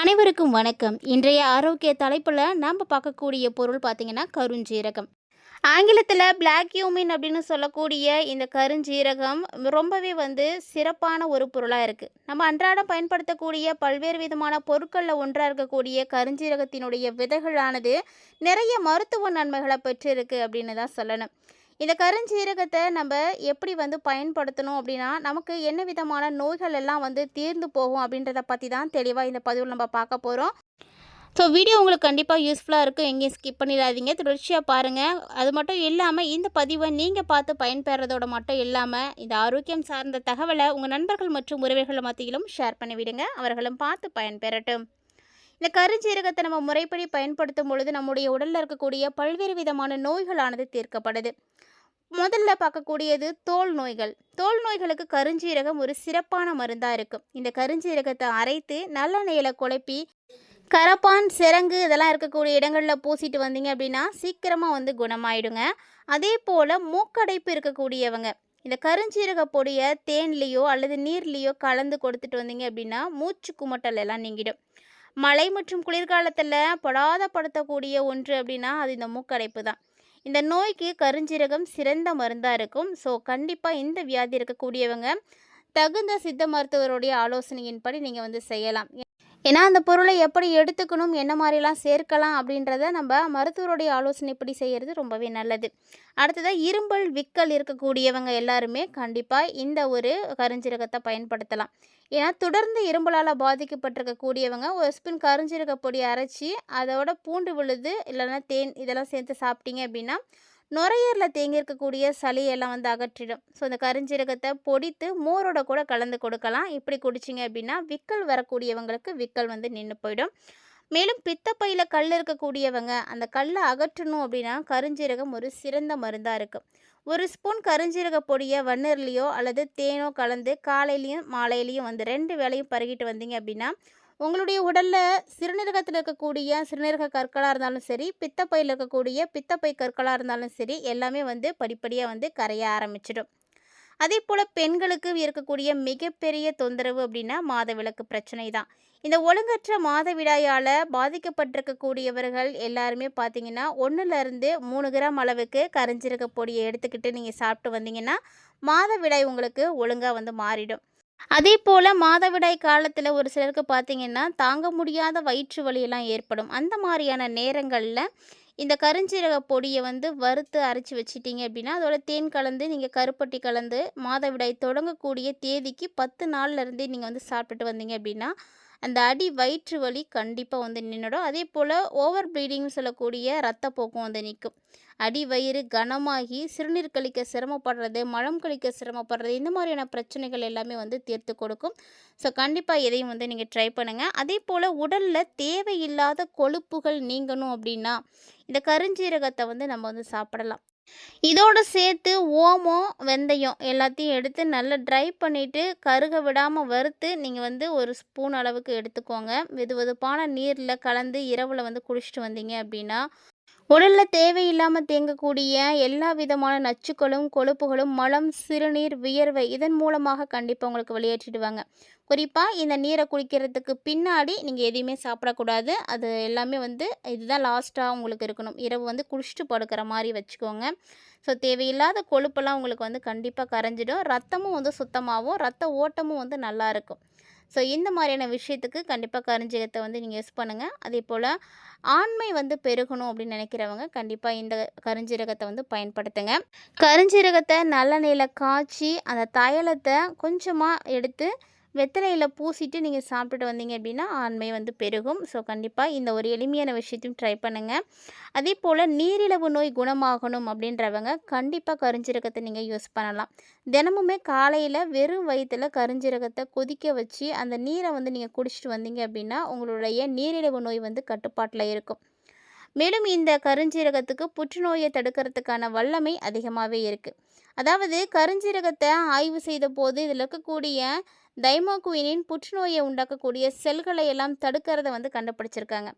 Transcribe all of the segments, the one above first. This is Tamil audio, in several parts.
அனைவருக்கும் வணக்கம். இன்றைய ஆரோக்கிய தலைப்பில் நாம் பார்க்கக்கூடிய பொருள் பார்த்திங்கன்னா கருஞ்சீரகம். ஆங்கிலத்தில் பிளாக் யூமின் அப்படின்னு சொல்லக்கூடிய இந்த கருஞ்சீரகம் ரொம்பவே வந்து சிறப்பான ஒரு பொருளாக இருக்குது நம்ம அன்றாடம் பயன்படுத்தக்கூடிய பல்வேறு விதமான பொருட்களில் ஒன்றாக இருக்கக்கூடிய கருஞ்சீரகத்தினுடைய விதைகளானது நிறைய மருத்துவ நன்மைகளை பெற்றிருக்கு அப்படின்னு தான் சொல்லணும். இந்த கருஞ்சீரகத்தை நம்ம எப்படி வந்து பயன்படுத்தணும் அப்படின்னா நமக்கு என்ன விதமான நோய்கள் எல்லாம் வந்து தீர்ந்து போகும் அப்படின்றத பற்றி தான் தெளிவாக இந்த பதிவில் நம்ம பார்க்க போகிறோம் ஸோ வீடியோ உங்களுக்கு கண்டிப்பாக யூஸ்ஃபுல்லாக இருக்கும். எங்கேயும் ஸ்கிப் பண்ணிடாதீங்க. தொடர்ச்சியாக பாருங்கள் அது மட்டும் இல்லாமல் இந்த பதிவை நீங்கள் பார்த்து பயன்பெறதோட மட்டும் இல்லாமல் இந்த ஆரோக்கியம் சார்ந்த தகவலை உங்கள் நண்பர்கள் மற்றும் உறவுகள் மத்தியிலும் ஷேர் பண்ணிவிடுங்க. அவர்களும் பார்த்து பயன்பெறட்டும். இந்த கருஞ்சீரகத்தை நம்ம முறைப்படி பயன்படுத்தும் பொழுது நம்முடைய உடலில் இருக்கக்கூடிய பல்வேறு விதமான நோய்களானது தீர்க்கப்படுது. முதல்ல பார்க்கக்கூடியது தோல் நோய்கள். தோல் நோய்களுக்கு கருஞ்சீரகம் ஒரு சிறப்பான மருந்தாக இருக்கும் இந்த கருஞ்சீரகத்தை அரைத்து நல்லெண்ணெயில் குழப்பி கரப்பான் சிரங்கு இதெல்லாம் இருக்கக்கூடிய இடங்களில் பூசிட்டு வந்தீங்க அப்படின்னா சீக்கிரமாக வந்து குணமாயிடுங்க. அதே போல் மூக்கடைப்பு இருக்கக்கூடியவங்க. இந்த கருஞ்சீரக பொடியை தேன்லேயோ அல்லது நீர்லேயோ கலந்து கொடுத்துட்டு வந்தீங்க அப்படின்னா மூச்சு குமட்டல் எல்லாம் நீங்கிடும். மழை மற்றும் குளிர்காலத்தில் படாதப்படுத்தக்கூடிய ஒன்று அப்படின்னா அது இந்த மூக்கடைப்பு தான். இந்த நோய்க்கு கருஞ்சீரகம் சிறந்த மருந்தாக இருக்கும். ஸோ கண்டிப்பாக இந்த வியாதி இருக்கக்கூடியவங்க தகுந்த சித்த மருத்துவருடைய ஆலோசனையின்படி நீங்கள் வந்து செய்யலாம். ஏன்னா அந்த பொருளை எப்படி எடுத்துக்கணும் என்ன மாதிரிலாம் சேர்க்கலாம் அப்படின்றத நம்ம மருத்துவருடைய ஆலோசனைப்படி செய்கிறது ரொம்பவே நல்லது. அடுத்ததாக இரும்பல் விக்கல் இருக்கக்கூடியவங்க எல்லாருமே கண்டிப்பாக இந்த ஒரு கருஞ்சீரகத்தை பயன்படுத்தலாம். ஏன்னா தொடர்ந்து இரும்பலால் பாதிக்கப்பட்டிருக்கக்கூடியவங்க ஒரு ஸ்பின் கருஞ்சீரக பொடி அரைச்சி அதோட பூண்டு விழுது இல்லைன்னா தேன் இதெல்லாம் சேர்த்து சாப்பிட்டீங்க அப்படின்னா நுரையீரலில் தேங்கி இருக்கக்கூடிய சளியெல்லாம் வந்து அகற்றிடும். ஸோ இந்த கருஞ்சீரகத்தை பொடித்து மோரோட கூட கலந்து கொடுக்கலாம். இப்படி குடிச்சிங்க அப்படின்னா விக்கல் வரக்கூடியவங்களுக்கு விக்கல் வந்து நின்று போயிடும். மேலும் பித்தப்பையில் கல் இருக்கக்கூடியவங்க அந்த கல்லை அகற்றணும் அப்படின்னா கருஞ்சீரகம் ஒரு சிறந்த மருந்தாக இருக்குது ஒரு ஸ்பூன் கருஞ்சீரக பொடியை வண்ணர்லேயோ அல்லது தேனோ கலந்து காலையிலையும் மாலையிலையும் வந்து ரெண்டு வேலையும் பருகிட்டு வந்தீங்க அப்படின்னா உங்களுடைய உடலில் சிறுநீரகத்தில் இருக்கக்கூடிய சிறுநீரக கற்களாக இருந்தாலும் சரி பித்தப்பையில் இருக்கக்கூடிய பித்தப்பை கற்களாக இருந்தாலும் சரி எல்லாமே வந்து படிப்படியாக வந்து கரைய ஆரம்பிச்சிடும். அதே போல் பெண்களுக்கு இருக்கக்கூடிய மிகப்பெரிய தொந்தரவு அப்படின்னா மாதவிலக்கு பிரச்சனை தான். இந்த ஒழுங்கற்ற மாதவிடாயால் பாதிக்கப்பட்டிருக்கக்கூடியவர்கள் எல்லாருமே பார்த்தீங்கன்னா ஒன்றுலேருந்து மூணு கிராம் அளவுக்கு கரைஞ்சிருக்க பொடியை எடுத்துக்கிட்டு நீங்கள் சாப்பிட்டு வந்தீங்கன்னா மாதவிடாய் உங்களுக்கு ஒழுங்காக வந்து மாறிடும். அதே போல் மாதவிடாய் காலத்தில் ஒரு சிலருக்கு பார்த்தீங்கன்னா தாங்க முடியாத வயிற்று வலியெல்லாம் ஏற்படும். அந்த மாதிரியான நேரங்களில் இந்த கருஞ்சீரக பொடியை வந்து வறுத்து அரைச்சி வச்சிட்டிங்க அப்படின்னா அதோட தேன் கலந்து நீங்கள் கருப்பட்டி கலந்து மாதவிடாய் தொடங்கக்கூடிய தேதிக்கு பத்து நாள்லேருந்தே நீங்கள் வந்து சாப்பிட்டுட்டு வந்தீங்க அப்படின்னா அந்த அடி வயிற்று வலி கண்டிப்பாக வந்து நின்றுடும் அதே போல் ஓவர் ப்ளீடிங்னு சொல்லக்கூடிய ரத்தப்போக்கும் வந்து நிற்கும். அடி வயிறு கனமாகி சிறுநீர் கழிக்க சிரமப்படுறது மலம் கழிக்க சிரமப்படுறது இந்த மாதிரியான பிரச்சனைகள் எல்லாமே வந்து தீர்த்து கொடுக்கும். ஸோ கண்டிப்பாக எதையும் வந்து நீங்கள் ட்ரை பண்ணுங்கள் அதே போல் உடலில் தேவையில்லாத கொழுப்புகள் நீங்கணும் அப்படின்னா இந்த கருஞ்சீரகத்தை வந்து நம்ம வந்து சாப்பிடலாம். இதோடு சேர்த்து ஓமம் வெந்தயம் எல்லாத்தையும் எடுத்து நல்லா ட்ரை பண்ணிவிட்டு கருக விடாமல் வறுத்து நீங்கள் வந்து ஒரு ஸ்பூன் அளவுக்கு எடுத்துக்கோங்க. வெது வெதுப்பான நீரில் கலந்து இரவில் வந்து குடிச்சிட்டு வந்தீங்க அப்படின்னா உடலில் தேவையில்லாமல் தேங்கக்கூடிய எல்லா விதமான நச்சுக்களும் கொழுப்புகளும் மலம் சிறுநீர் வியர்வை இதன் மூலமாக கண்டிப்பாக உங்களுக்கு வெளியேற்றிடுவாங்க. குறிப்பாக இந்த நீரை குடிக்கிறதுக்கு பின்னாடி நீங்கள் எதையுமே சாப்பிடக்கூடாது. அது எல்லாமே வந்து இதுதான் லாஸ்ட்டாக உங்களுக்கு இருக்கணும். இரவு வந்து குடிச்சிட்டு படுக்கிற மாதிரி வச்சுக்கோங்க. ஸோ தேவையில்லாத கொழுப்பெல்லாம் உங்களுக்கு வந்து கண்டிப்பாக கரைஞ்சிடும். ரத்தமும் வந்து சுத்தமாகவும் ரத்த ஓட்டமும் வந்து நல்லா இருக்கும். ஸோ இந்த மாதிரியான விஷயத்துக்கு கண்டிப்பாக கருஞ்சீரகத்தை வந்து நீங்கள் யூஸ் பண்ணுங்கள் அதே போல் ஆண்மை வந்து பெருகணும் அப்படின்னு நினைக்கிறவங்க கண்டிப்பாக இந்த கருஞ்சீரகத்தை வந்து பயன்படுத்துங்க. கருஞ்சீரகத்தை நல்லெண்ணெயில் காய்ச்சி அந்த தயலத்தை கொஞ்சமாக எடுத்து வெத்தலையில் பூசிட்டு நீங்கள் சாப்பிட்டுட்டு வந்தீங்க அப்படின்னா ஆண்மை வந்து பெருகும். ஸோ கண்டிப்பாக இந்த ஒரு எளிமையான விஷயத்தையும் ட்ரை பண்ணுங்கள் அதே போல் நீரிழிவு நோய் குணமாகணும் அப்படின்றவங்க கண்டிப்பாக கருஞ்சீரகத்தை நீங்கள் யூஸ் பண்ணலாம். தினமுமே காலையில் வெறும் வயிற்றில் கருஞ்சீரகத்தை கொதிக்க வச்சு அந்த நீரை வந்து நீங்கள் குடிச்சிட்டு வந்தீங்க அப்படின்னா உங்களுடைய நீரிழிவு நோய் வந்து கட்டுப்பாட்டில் இருக்கும். மேலும் இந்த கருஞ்சீரகத்துக்கு புற்றுநோயை தடுக்கிறதுக்கான வல்லமை அதிகமாகவே இருக்குது அதாவது கருஞ்சீரகத்தை ஆய்வு செய்த போது இதில் இருக்கக்கூடிய தைமோகுயினின் புற்றுநோயை உண்டாக்கக்கூடிய செல்களை எல்லாம் தடுக்கிறத வந்து கண்டுபிடிச்சிருக்காங்க.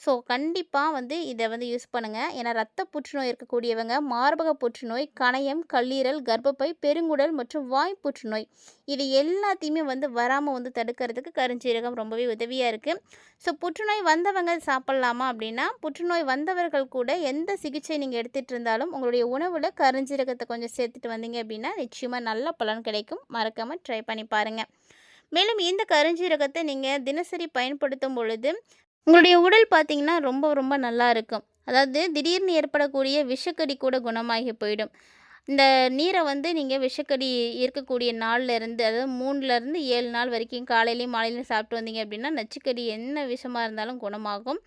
ஸோ கண்டிப்பாக வந்து இதை வந்து யூஸ் பண்ணுங்கள் ஏன்னா ரத்த புற்றுநோய் இருக்கக்கூடியவங்க, மார்பக புற்றுநோய், கணையம், கல்லீரல், கர்ப்பப்பை, பெருங்குடல் மற்றும் வாய் புற்றுநோய் இது எல்லாத்தையுமே வந்து வராமல் வந்து தடுக்கிறதுக்கு கருஞ்சீரகம் ரொம்பவே உதவியாக இருக்குது ஸோ புற்றுநோய் வந்தவங்க சாப்பிட்லாமா அப்படின்னா, புற்றுநோய் வந்தவர்கள் கூட எந்த சிகிச்சை நீங்கள் எடுத்துகிட்டு இருந்தாலும், உங்களுடைய உணவில் கருஞ்சீரகத்தை கொஞ்சம் சேர்த்துட்டு வந்தீங்க அப்படின்னா, நிச்சயமாக நல்ல பலன் கிடைக்கும். மறக்காமல் ட்ரை பண்ணி பாருங்க. மேலும் இந்த கருஞ்சீரகத்தை நீங்கள் தினசரி பயன்படுத்தும் பொழுது, உங்களுடைய உடல் பார்த்தீங்கன்னா ரொம்ப ரொம்ப நல்லா இருக்கும். அதாவது திடீர்னு ஏற்படக்கூடிய விஷக்கடி கூட குணமாகி போயிடும். இந்த நீரை வந்து நீங்கள் விஷக்கடி இருக்கக்கூடிய நாள்லேருந்து அதாவது 3லருந்து 7 நாள் வரைக்கும் காலையிலையும் மாலையிலையும் சாப்பிட்டு வந்தீங்க அப்படின்னா, நச்சுக்கடி என்ன விஷமாக இருந்தாலும் குணமாகும்.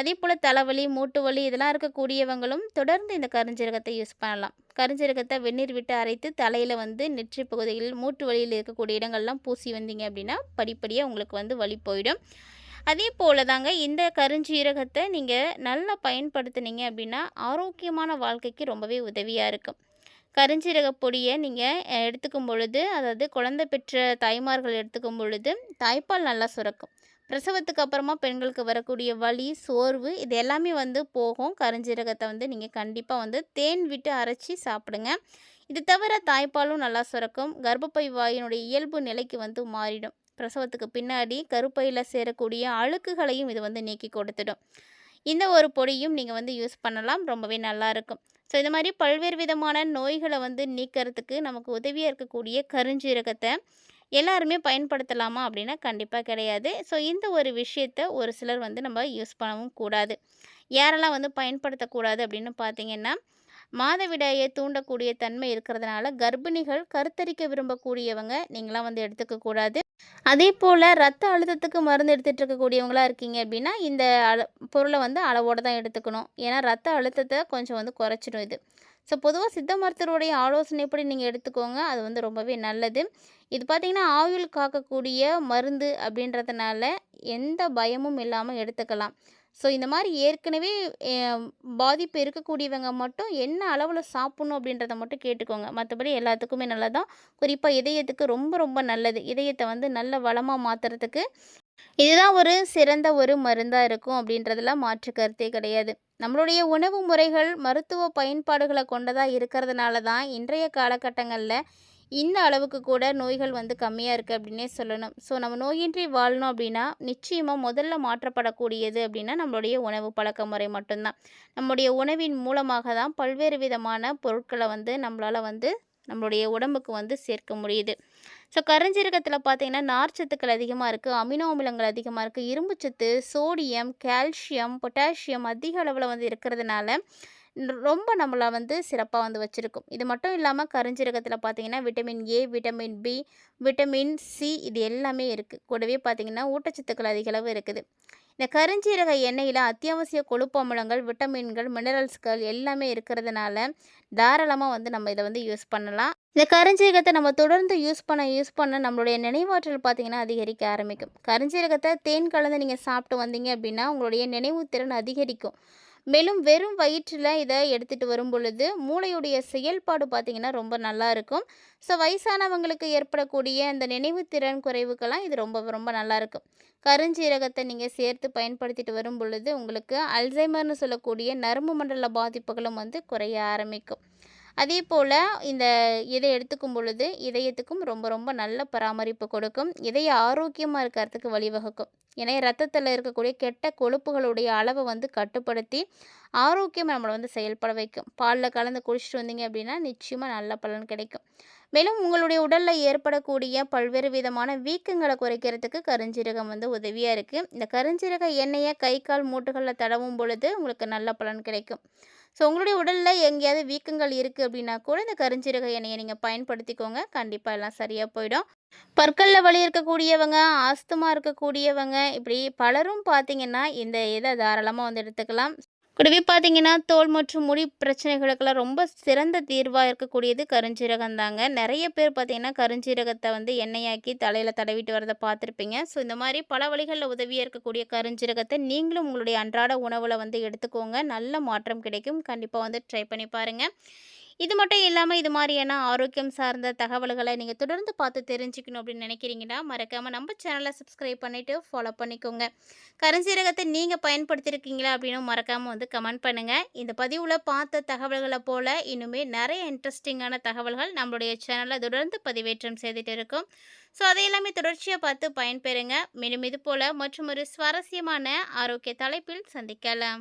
அதே போல் தலைவலி, மூட்டு வலி இதெல்லாம் இருக்கக்கூடியவங்களும் தொடர்ந்து இந்த கருஞ்சீரகத்தை யூஸ் பண்ணலாம். கருஞ்சீரகத்தை வெந்நீர் விட்டு அரைத்து தலையில் வந்து நெற்றி பகுதியில், மூட்டு வலியில் இருக்கக்கூடிய இடங்கள்லாம் பூசி வந்தீங்க அப்படின்னா, படிப்படியாக உங்களுக்கு வந்து வலி போயிடும். அதே போல் தாங்க இந்த கருஞ்சீரகத்தை நீங்கள் நல்லா பயன்படுத்துனீங்க அப்படின்னா, ஆரோக்கியமான வாழ்க்கைக்கு ரொம்பவே உதவியாக இருக்கும். கருஞ்சீரக பொடியை நீங்கள் எடுத்துக்கும் பொழுது, அதாவது குழந்தை பெற்ற தாய்மார்கள் எடுத்துக்கும் பொழுது, தாய்ப்பால் நல்லா சுரக்கும். பிரசவத்துக்கு அப்புறமா பெண்களுக்கு வரக்கூடிய வலி, சோர்வு இது எல்லாமே வந்து போகும். கருஞ்சீரகத்தை வந்து நீங்கள் கண்டிப்பாக வந்து தேன் விட்டு அரைச்சி சாப்பிடுங்க. இது தவிர தாய்ப்பாலும் நல்லா சுரக்கும். கர்ப்பப்பை வாயினுடைய இயல்பு நிலைக்கு வந்து மாறிடும். பிரசவத்துக்கு பின்னாடி கருப்பையில் சேரக்கூடிய அழுக்குகளையும் இது வந்து நீக்கி கொடுத்துடும். இந்த ஒரு பொடியும் நீங்கள் வந்து யூஸ் பண்ணலாம். ரொம்பவே நல்லாயிருக்கும். ஸோ இது மாதிரி பல்வேறு விதமான நோய்களை வந்து நீக்கிறதுக்கு நமக்கு உதவியாக இருக்கக்கூடிய கருஞ்சீரகத்தை எல்லாருமே பயன்படுத்தலாமா அப்படின்னா, கண்டிப்பாக கிடையாது. ஸோ இந்த ஒரு விஷயத்த ஒரு சிலர் வந்து நம்ம யூஸ் பண்ணவும் கூடாது. யாரெல்லாம் வந்து பயன்படுத்தக்கூடாது அப்படின்னு பார்த்தீங்கன்னா, மாதவிடாயை தூண்டக்கூடிய தன்மை இருக்கிறதுனால, கர்ப்பிணிகள், கருத்தரிக்க விரும்பக்கூடியவங்க நீங்களாம் வந்து எடுத்துக்கக்கூடாது அதே போல் ரத்த அழுத்தத்துக்கு மருந்து எடுத்துகிட்டு இருக்கக்கூடியவங்களா இருக்கீங்க அப்படின்னா, இந்த அள பொருளை வந்து அளவோட தான் எடுத்துக்கணும். ஏன்னா ரத்த அழுத்தத்தை கொஞ்சம் வந்து குறைச்சிடும் இது. ஸோ பொதுவாக சித்த மருத்துவருடைய ஆலோசனைப்படி நீங்கள் எடுத்துக்கோங்க. அது வந்து ரொம்பவே நல்லது. இது பார்த்திங்கன்னா ஆயுள் காக்கக்கூடிய மருந்து அப்படின்றதுனால, எந்த பயமும் இல்லாமல் எடுத்துக்கலாம். ஸோ இந்த மாதிரி ஏற்கனவே பாதிப்பு இருக்கக்கூடியவங்க மட்டும் என்ன அளவில் சாப்பிட்ணும் அப்படின்றத மட்டும் கேட்டுக்கோங்க. மற்றபடி எல்லாத்துக்குமே நல்லது தான். இதயத்துக்கு ரொம்ப ரொம்ப நல்லது. இதயத்தை வந்து நல்ல வளமாக மாற்றுறதுக்கு இதுதான் ஒரு சிறந்த ஒரு மருந்தாக இருக்கும் அப்படின்றதுல மாற்று கருத்தே கிடையாது. நம்மளுடைய உணவு முறைகள் மருத்துவ பயன்பாடுகளை கொண்டதாக இருக்கிறதுனால தான், இன்றைய காலகட்டங்களில் இந்த அளவுக்கு கூட நோய்கள் வந்து கம்மியாக இருக்குது அப்படின்னே சொல்லணும். ஸோ நம்ம நோயின்றி வாழணும் அப்படின்னா, நிச்சயமாக முதல்ல மாற்றப்படக்கூடியது அப்படின்னா, நம்மளுடைய உணவு பழக்க முறை மட்டும்தான் நம்முடைய உணவின் மூலமாக தான் பல்வேறு விதமான பொருட்களை வந்து நம்மளால் வந்து நம்மளுடைய உடம்புக்கு வந்து சேர்க்க முடியுது. ஸோ கருஞ்சீரகத்தில் பார்த்தீங்கன்னா, நார்ச்சத்துக்கள் அதிகமாக இருக்குது அமினோ அமிலங்கள் அதிகமாக இருக்குது இரும்புச்சத்து, சோடியம், கால்சியம், பொட்டாசியம் அதிக அளவில் வந்து இருக்கிறதுனால, ரொம்ப நம்மளை வந்து சிறப்பாக வந்து வச்சுருக்கும் இது மட்டும் இல்லாமல் கருஞ்சீரகத்தில் பார்த்தீங்கன்னா, vitamin A, vitamin B, vitamin C இது எல்லாமே இருக்குது கூடவே பார்த்தீங்கன்னா, ஊட்டச்சத்துக்கள் அதிகளவு இருக்குது. இந்த கருஞ்சீரக எண்ணெயில் அத்தியாவசிய கொழுப்பு அமிலங்கள், விட்டமின்கள், மினரல்ஸ்கள் எல்லாமே இருக்கிறதுனால, தாராளமாக வந்து நம்ம இதை வந்து யூஸ் பண்ணலாம். இந்த கருஞ்சீரகத்தை நம்ம தொடர்ந்து யூஸ் பண்ண யூஸ் பண்ண நம்மளுடைய நினைவாற்றல் பார்த்தீங்கன்னா, அதிகரிக்க ஆரம்பிக்கும். கருஞ்சீரகத்தை தேன் கலந்து நீங்கள் சாப்பிட்டு வந்தீங்க அப்படின்னா, உங்களுடைய நினைவு திறன் அதிகரிக்கும். மேலும் வெறும் வயிற்றில் இதை எடுத்துகிட்டு வரும் பொழுது, மூளையுடைய செயல்பாடு பார்த்தீங்கன்னா, ரொம்ப நல்லா இருக்கும். ஸோ வயசானவங்களுக்கு ஏற்படக்கூடிய அந்த நினைவு திறன் குறைவுக்கெல்லாம் இது ரொம்ப ரொம்ப நல்லாயிருக்கும். கருஞ்சீரகத்தை நீங்கள் சேர்த்து பயன்படுத்திட்டு வரும் பொழுது, உங்களுக்கு அல்சைமர்னு சொல்லக்கூடிய நரம்பு மண்டல பாதிப்புகளும் வந்து குறைய ஆரம்பிக்கும். அதே போல் இந்த இதை எடுத்துக்கும் பொழுது, இதயத்துக்கும் ரொம்ப ரொம்ப நல்ல பராமரிப்பு கொடுக்கும். இதய ஆரோக்கியமாக இருக்கிறதுக்கு வழிவகுக்கும். ஏன்னா ரத்தத்தில் இருக்கக்கூடிய கெட்ட கொழுப்புகளுடைய அளவை வந்து கட்டுப்படுத்தி, ஆரோக்கியம் நம்மளை வந்து செயல்பட வைக்கும். பாலில் கலந்து குடிச்சிட்டு வந்தீங்க அப்படின்னா, நிச்சயமாக நல்ல பலன் கிடைக்கும். மேலும் உங்களுடைய உடலில் ஏற்படக்கூடிய பல்வேறு விதமான வீக்கங்களை குறைக்கிறதுக்கு கருஞ்சீரகம் வந்து உதவியாக இருக்குது இந்த கருஞ்சீரக எண்ணெயை கை, கால் மூட்டுகளில் தடவும் பொழுது உங்களுக்கு நல்ல பலன் கிடைக்கும். ஸோ உங்களுடைய உடலில் எங்கேயாவது வீக்கங்கள் இருக்குது அப்படின்னா கூட, இந்த கருஞ்சீரக எண்ணெயை நீங்கள் பயன்படுத்திக்கோங்க. கண்டிப்பாக எல்லாம் சரியாக போயிடும். பற்களில் வலி இருக்கக்கூடியவங்க, ஆஸ்துமா இருக்கக்கூடியவங்க, இப்படி பலரும் பார்த்தீங்கன்னா, இந்த இதை தாராளமாக வந்து எடுத்துக்கலாம். கூடவே பார்த்தீங்கன்னா, தோல் மற்றும் முடி பிரச்சனைகளுக்கெல்லாம் ரொம்ப சிறந்த தீர்வாக இருக்கக்கூடியது கருஞ்சீரகம் தாங்க. நிறைய பேர் பார்த்தீங்கன்னா, கருஞ்சீரகத்தை வந்து எண்ணெயாக்கி தலையில் தடவிட்டு வரதை பார்த்துருப்பீங்க. ஸோ இந்த மாதிரி பல வழிகளில் உதவியாக இருக்கக்கூடிய கருஞ்சீரகத்தை நீங்களும் உங்களுடைய அன்றாட உணவில் வந்து எடுத்துக்கோங்க. நல்ல மாற்றம் கிடைக்கும். கண்டிப்பாக வந்து ட்ரை பண்ணி பாருங்கள் இது மட்டும் இல்லாமல் இது மாதிரியான ஆரோக்கியம் சார்ந்த தகவல்களை நீங்கள் தொடர்ந்து பார்த்து தெரிஞ்சுக்கணும் அப்படின்னு நினைக்கிறீங்கன்னா மறக்காமல் நம்ம சேனலை சப்ஸ்கிரைப் பண்ணிவிட்டு ஃபாலோ பண்ணிக்கோங்க. கருஞ்சீரகத்தை நீங்கள் பயன்படுத்தியிருக்கீங்களா அப்படின்னு மறக்காமல் வந்து கமெண்ட் பண்ணுங்கள் இந்த பதிவில் பார்த்த தகவல்களை போல் இன்னுமே நிறைய இன்ட்ரெஸ்டிங்கான தகவல்கள் நம்மளுடைய சேனலில் தொடர்ந்து பதிவேற்றம் செய்துட்டு இருக்கும். ஸோ அதையெல்லாமே தொடர்ச்சியாக பார்த்து பயன்பெறுங்க. மேலும் இது போல் மற்றும் ஒரு சுவாரஸ்யமான ஆரோக்கிய தலைப்பில் சந்திக்கலாம்.